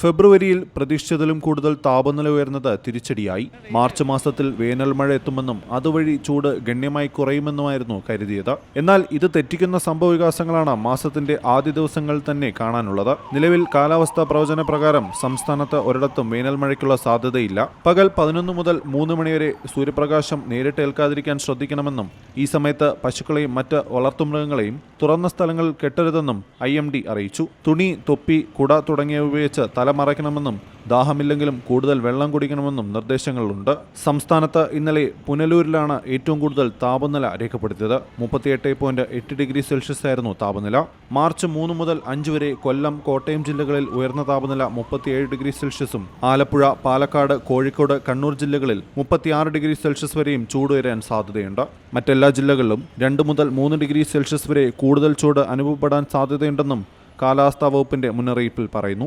ഫെബ്രുവരിയിൽ പ്രതീക്ഷിച്ചതിലും കൂടുതൽ താപനില ഉയർന്നത് തിരിച്ചടിയായി. മാർച്ച് മാസത്തിൽ വേനൽ മഴ എത്തുമെന്നും അതുവഴി ചൂട് ഗണ്യമായി കുറയുമെന്നുമായിരുന്നു കരുതിയത്. എന്നാൽ ഇത് തെറ്റിക്കുന്ന സംഭവവികാസങ്ങളാണ് മാസത്തിന്റെ ആദ്യ ദിവസങ്ങൾ തന്നെ കാണാനുള്ളത്. നിലവിൽ കാലാവസ്ഥാ പ്രവചന പ്രകാരം സംസ്ഥാനത്ത് ഒരിടത്തും വേനൽ മഴയ്ക്കുള്ള സാധ്യതയില്ല. പകൽ പതിനൊന്ന് മുതൽ മൂന്ന് മണിവരെ സൂര്യപ്രകാശം നേരിട്ട് ഏൽക്കാതിരിക്കാൻ ശ്രദ്ധിക്കണമെന്നും ഈ സമയത്ത് പശുക്കളെയും മറ്റ് വളർത്തുമൃഗങ്ങളെയും തുറന്ന സ്ഥലങ്ങളിൽ കെട്ടരുതെന്നും ഐ അറിയിച്ചു. തുണി തൊപ്പി കുട തുടങ്ങിയവ ഉപയോഗിച്ച് തല മറയ്ക്കണമെന്നും ദാഹമില്ലെങ്കിലും കൂടുതൽ വെള്ളം കുടിക്കണമെന്നും നിർദ്ദേശങ്ങളുണ്ട്. സംസ്ഥാനത്ത് ഇന്നലെ പുനലൂരിലാണ് ഏറ്റവും കൂടുതൽ താപനില രേഖപ്പെടുത്തിയത്. മുപ്പത്തിയെട്ട് പോയിന്റ് എട്ട് ഡിഗ്രി സെൽഷ്യസ് ആയിരുന്നു താപനില. മാർച്ച് മൂന്ന് മുതൽ അഞ്ച് വരെ കൊല്ലം കോട്ടയം ജില്ലകളിൽ ഉയർന്ന താപനില മുപ്പത്തിയേഴ് ഡിഗ്രി സെൽഷ്യസും ആലപ്പുഴ പാലക്കാട് കോഴിക്കോട് കണ്ണൂർ ജില്ലകളിൽ മുപ്പത്തിയാറ് ഡിഗ്രി സെൽഷ്യസ് വരെയും ചൂട് ഉയരാൻ സാധ്യതയുണ്ട്. മറ്റെല്ലാ ജില്ലകളിലും രണ്ട് മുതൽ മൂന്ന് ഡിഗ്രി സെൽഷ്യസ് വരെ കൂടുതൽ ചൂട് അനുഭവപ്പെടാൻ സാധ്യതയുണ്ടെന്നും കാലാവസ്ഥാ വകുപ്പിന്റെ മുന്നറിയിപ്പിൽ പറയുന്നു.